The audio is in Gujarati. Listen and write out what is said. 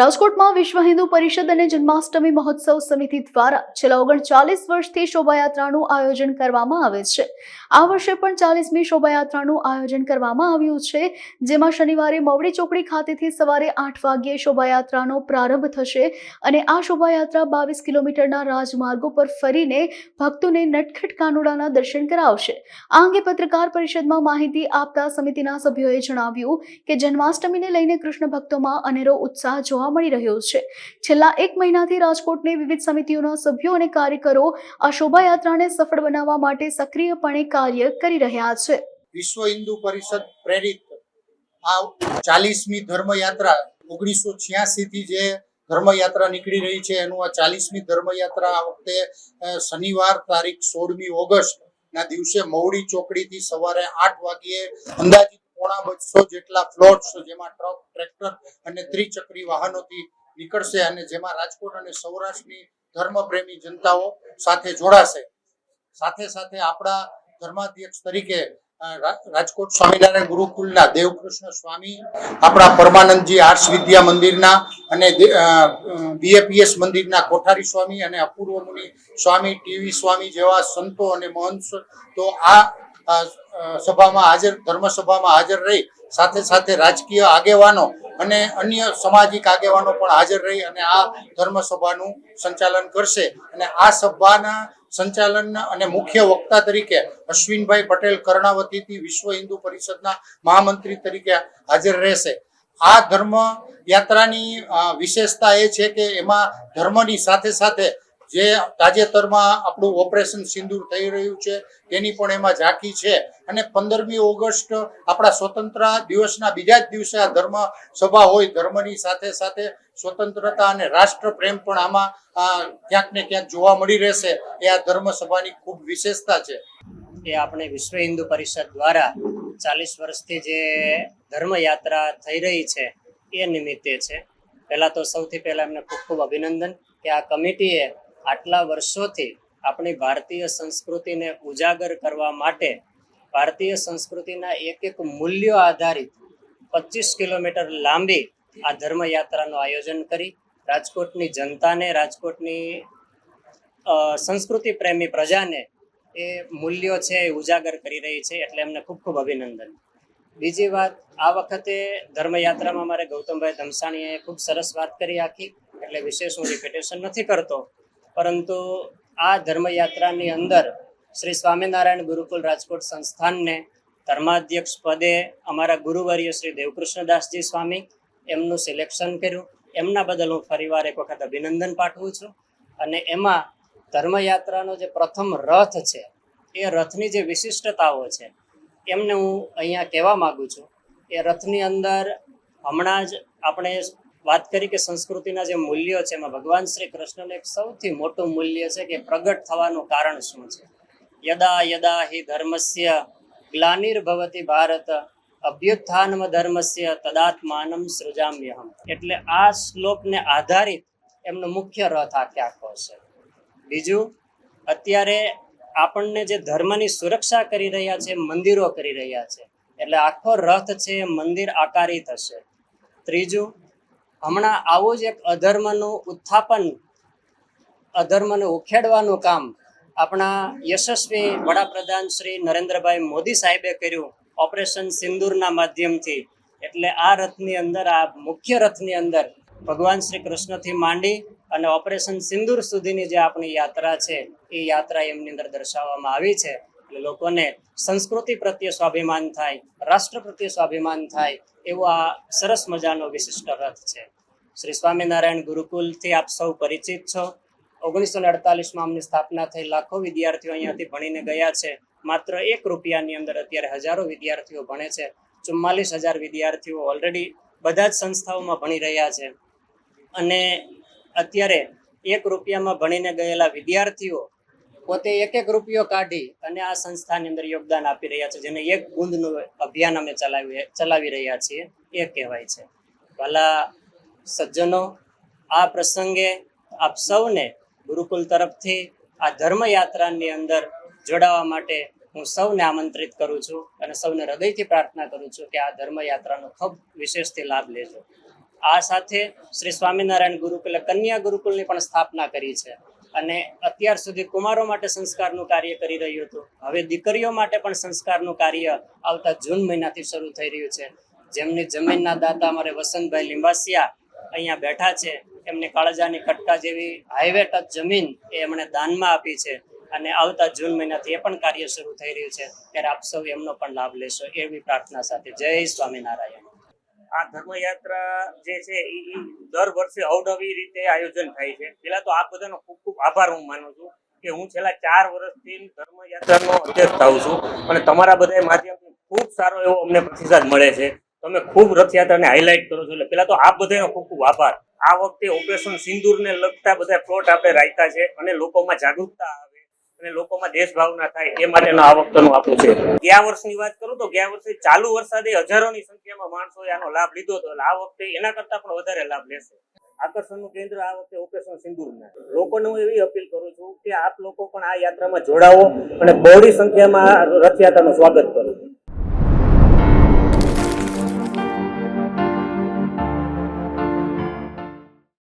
રાજકોટમાં વિશ્વ હિન્દુ પરિષદ અને જન્માષ્ટમી મહોત્સવ સમિતિ દ્વારા છેલ્લા ઓગણચાલીસ વર્ષથી શોભાયાત્રાનું આયોજન કરવામાં આવે છે. આ વર્ષે પણ ચાલીસમી શોભાયાત્રાનું આયોજન કરવામાં આવ્યું છે, જેમાં શનિવારે મવડી ચોકડી ખાતેથી સવારે આઠ વાગ્યે શોભાયાત્રાનો પ્રારંભ થશે અને આ શોભાયાત્રા બાવીસ કિલોમીટરના રાજમાર્ગો પર ફરીને ભક્તોને નટખટ કાનુડાના દર્શન કરાવશે. આ અંગે પત્રકાર પરિષદમાં માહિતી આપતા સમિતિના સભ્યોએ જણાવ્યું કે જન્માષ્ટમીને લઈને કૃષ્ણ ભક્તોમાં અનેરો ઉત્સાહ જોવા મળી રહ્યો છે. છેલ્લા એક મહિનાથી રાજકોટની વિવિધ સમિતિઓના સભ્યો અને કાર્યકરો આ શોભાયાત્રાને સફળ બનાવવા માટે સક્રિયપણે કાર્ય કરી રહ્યા છે. વિશ્વ હિન્દુ પરિષદ પ્રેરિત આ ચાલીસમી ધર્મયાત્રા ઓગણીસો થી જે ધર્મયાત્રા નીકળી રહી છે, એનું આ ચાલીસમી ધર્મયાત્રા આ વખતે શનિવાર તારીખ સોળમી ઓગસ્ટ ના દિવસે ચોકડી ચોકડીથી સવારે આઠ વાગ્યે અંદાજિત પોણા બસો જેટલા ફ્લોટ્સ જેમાં ટ્રક ટ્રેક્ટર અને ત્રિચક્રી વાહનોથી નીકળશે અને જેમાં રાજકોટ અને સૌરાષ્ટ્રની ધર્મપ્રેમી જનતાઓ સાથે જોડાશે. સાથે સાથે આપણા ધર્માધ્યક્ષ તરીકે રાજકોટ સ્વામિનારાયણ ગુરુકુલના દેવકૃષ્ણ સ્વામી, આપણા પરમાનંદજી આર્ષ વિદ્યા મંદિરના અને બીએપીએસ મંદિરના કોઠારી સ્વામી અને અપૂર્વ મુનિ સ્વામી ટીવી સ્વામી જેવા સંતો અને મહંત તો આ સભામાં હાજર, ધર્મસભામાં હાજર રહી, સાથે સાથે રાજકીય આગેવાનો અને અન્ય સામાજિક આગેવાનો પણ હાજર રહી અને આ ધર્મસભાનું સંચાલન કરશે. અને આ સભાના સંચાલન અને મુખ્ય વક્તા તરીકે અશ્વિનભાઈ પટેલ કર્ણાવતીથી વિશ્વ હિન્દુ પરિષદના મહામંત્રી તરીકે હાજર રહેશે. આ ધર્મ યાત્રાની વિશેષતા એ છે કે એમાં ધર્મની સાથે સાથે જે તાજેતરમાં આપણું ઓપરેશન સિંદૂર થઈ રહ્યું છે, તેની પણ એમાં ઝાંખી છે. અને પંદરમી ઓગસ્ટ આપણા સ્વતંત્ર દિવસના બીજા જ દિવસે આ ધર્મ સભા હોય, ધર્મની સાથે સાથે સ્વતંત્રતા અને રાષ્ટ્ર પ્રેમ પણ આમાં ક્યાંક ને ક્યાંક જોવા મળી રહેશે. એ આ ધર્મ સભાની ખૂબ વિશેષતા છે. એ આપણે વિશ્વ હિન્દુ પરિષદ દ્વારા ચાલીસ વર્ષથી જે ધર્મ યાત્રા થઈ રહી છે, એ નિમિત્તે છે. પહેલા તો સૌથી પહેલા એમને ખૂબ ખૂબ અભિનંદન કે આ કમિટીએ આટલા વર્ષોથી આપણી ભારતીય સંસ્કૃતિને ઉજાગર કરવા માટે ભારતીય સંસ્કૃતિના એક એક મૂલ્યો આધારિત પચીસ કિલોમીટર લાંબી આ ધર્મયાત્રાનું આયોજન કરી રાજકોટની જનતાને, રાજકોટની સંસ્કૃતિ પ્રેમી પ્રજાને એ મૂલ્યો છે એ ઉજાગર કરી રહી છે એટલે એમને ખૂબ ખૂબ અભિનંદન. બીજી વાત, આ વખતે ધર્મયાત્રામાં મારે ગૌતમભાઈ ધમસાણીએ ખૂબ સરસ વાત કરી આખી, એટલે વિશેષ હું રિપીટેશન નથી કરતો. પરંતુ આ ધર્મયાત્રાની અંદર શ્રી સ્વામિનારાયણ ગુરુકુલ રાજકોટ સંસ્થાનને ધર્માધ્યક્ષ પદે અમારા ગુરુવર્ય શ્રી દેવકૃષ્ણદાસજી સ્વામી એમનું સિલેક્શન કર્યું. એમના બદલ હું ફરીવાર એક વખત અભિનંદન પાઠવું છું. અને એમાં ધર્મયાત્રાનો જે પ્રથમ રથ છે, એ રથની જે વિશિષ્ટતાઓ છે, એમને હું અહીંયા કહેવા માગું છું. એ રથની અંદર હમણાં જ આપણે વાત કરી કે સંસ્કૃતિના જે મૂલ્યો છે, એમાં ભગવાન શ્રી કૃષ્ણનું એક સૌથી મોટું મૂલ્ય છે કે પ્રગટ થવાનું કારણ શું છે? યદા યદા હિ ધર્મસ્ય ગ્લાનિર્ભવતી ભારત, અભ્યુત્થાનમ ધર્મસ્ય તદાત્માનમ સૃજામ્યહમ. એટલે આ શ્લોકને આધારિત એમનો મુખ્ય રથ આખે આખો છે. બીજું, અત્યારે આપણને જે ધર્મની સુરક્ષા કરી રહ્યા છે, મંદિરો કરી રહ્યા છે, એટલે આખો રથ છે, મંદિર આકારી થશે. ત્રીજું હમણાં આવું જ એક અધર્મનું ઉત્થાપન, અધર્મને ઉખેડવાનું કામ આપણા યશસ્વી વડાપ્રધાન શ્રી નરેન્દ્રભાઈ મોદી સાહેબે કર્યું ઓપરેશન સિંદૂરના માધ્યમથી. એટલે આ રથની અંદર, આ મુખ્ય રથની અંદર ભગવાન શ્રી કૃષ્ણથી માંડી અને ઓપરેશન સિંદૂર સુધીની જે આપણી યાત્રા છે, એ યાત્રા એમની અંદર દર્શાવવામાં આવી છે. એટલે લોકોને સંસ્કૃતિ પ્રત્યે સ્વાભિમાન થાય, રાષ્ટ્ર પ્રત્યે સ્વાભિમાન થાય એવો આ સરસ મજાનો વિશિષ્ટ રથ છે. શ્રી સ્વામિનારાયણ ગુરુકુલથી આપ સૌ પરિચિત છો. ઓગણીસો ને અડતાલીસમાં અમની સ્થાપના થઈ. લાખો વિદ્યાર્થીઓ અહીંયાથી ભણીને ગયા છે. માત્ર એક રૂપિયાની અંદર અત્યારે હજારો વિદ્યાર્થીઓ ભણે છે. ચુમ્માલીસ હજાર વિદ્યાર્થીઓ ઓલરેડી બધા જ સંસ્થાઓમાં ભણી રહ્યા છે. અને અત્યારે એક રૂપિયામાં ભણીને ગયેલા વિદ્યાર્થીઓ પોતે એક એક રૂપિયો કાઢી અને આ સંસ્થાની અંદર યોગદાન આપી રહ્યા છે. જેને એક બુંદનું અભિયાન અમે ચલાવી ચલાવી રહ્યા છીએ. એ કહેવાય છે. ભલા સજ્જનો, આ પ્રસંગે આપ સૌને ગુરુકુલ તરફથી આ ધર્મયાત્રાની અંદર જોડાવા માટે હું સૌને આમંત્રિત કરું છું અને સૌને હૃદયથી પ્રાર્થના કરું છું કે આ ધર્મયાત્રાનો ખૂબ વિશેષથી લાભ લેજો. આ સાથે શ્રી સ્વામિનારાયણ ગુરુકુલે કન્યા ગુરુકુલની પણ સ્થાપના કરી છે. અને અત્યાર સુધી કુમારો માટે સંસ્કારનું કાર્ય કરી રહ્યું હતું. હવે દીકરીઓ માટે પણ સંસ્કારનું કાર્ય આવતા જૂન મહિનાથી શરૂ થઈ રહ્યું છે. જેમની જમીનના દાતા અમારે વસંતભાઈ લિંબાસિયા અહીંયા બેઠા છે. એમને કાળજાની કટકા જેવી હાઈવે ટચ જમીન એ એમણે દાનમાં આપી છે. અને આવતા જૂન મહિનાથી એ પણ કાર્ય શરૂ થઈ રહ્યું છે. ત્યારે આપ સૌ એમનો પણ લાભ લેશો એવી પ્રાર્થના સાથે જય સ્વામિનારાયણ. આ ધર્મયાત્રા જે છે એ દર વર્ષે અવનવી રીતે આયોજન થાય છે. પેલા તો આ બધાનો ખૂબ ખૂબ આભાર હું માનું છું કે હું છેલ્લા ચાર વર્ષથી ધર્મયાત્રાનો અધ્યક્ષ થાઉં છું અને તમારા બધા માધ્યમથી ખૂબ સારો એવો અમને પ્રતિસાદ મળે છે. તમે ખૂબ રથયાત્રાને હાઇલાઇટ કરો છો એટલે પેલા તો આ બધાનો ખૂબ ખૂબ આભાર. આ વખતે ઓપરેશન સિંદૂરને લગતા બધા પ્લોટ આપણે રાખ્યા છે અને લોકોમાં જાગૃતતા આવે અને લોકોમાં દેશભાવના થાય એ માટેનો આ વખતનું આપણું છે. ગયા વર્ષની વાત કરું તો ગયા વર્ષે ચાલુ વરસાદે હજારોની સંખ્યામાં માણસોએ આનો લાભ લીધો હતો એટલે આ વખતે એના કરતા પણ વધારે લાભ લેશે. આકર્ષણનું કેન્દ્ર આ વખતે ઓપરેશન સિંદૂરના. લોકોને હું એવી અપીલ કરું છું કે આપ લોકો પણ આ યાત્રામાં જોડાવો અને બહોળી સંખ્યામાં રથયાત્રાનું સ્વાગત કરો.